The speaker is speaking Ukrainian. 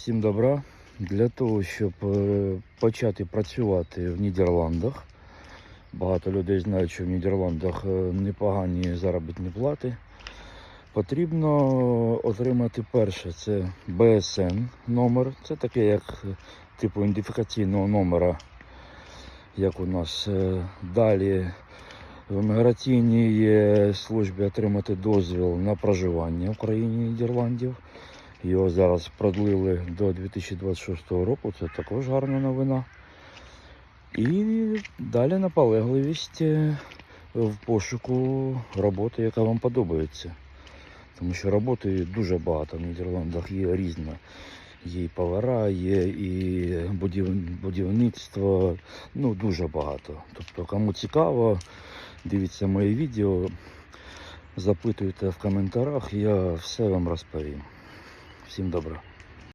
Всім добра. Для того, щоб е, почати працювати в Нідерландах. Багато людей знають, що в Нідерландах е, непогані заробітні плати. Потрібно отримати перше це БСН номер. Це таке як типу ідентифікаційного номера, як у нас. Е, Далі в міграційній службі отримати дозвіл на проживання в країні Нідерландів. Його зараз продлили до 2026 року, це також гарна новина. І далі наполегливість е, в пошуку роботи, яка вам подобається. Тому що роботи дуже багато в Нідерландах, є різна. Є і повара, є і будів... будівництво, ну дуже багато. Тобто, кому цікаво, дивіться мої відео, запитуйте в коментарях, я все вам розповім. Всім добра.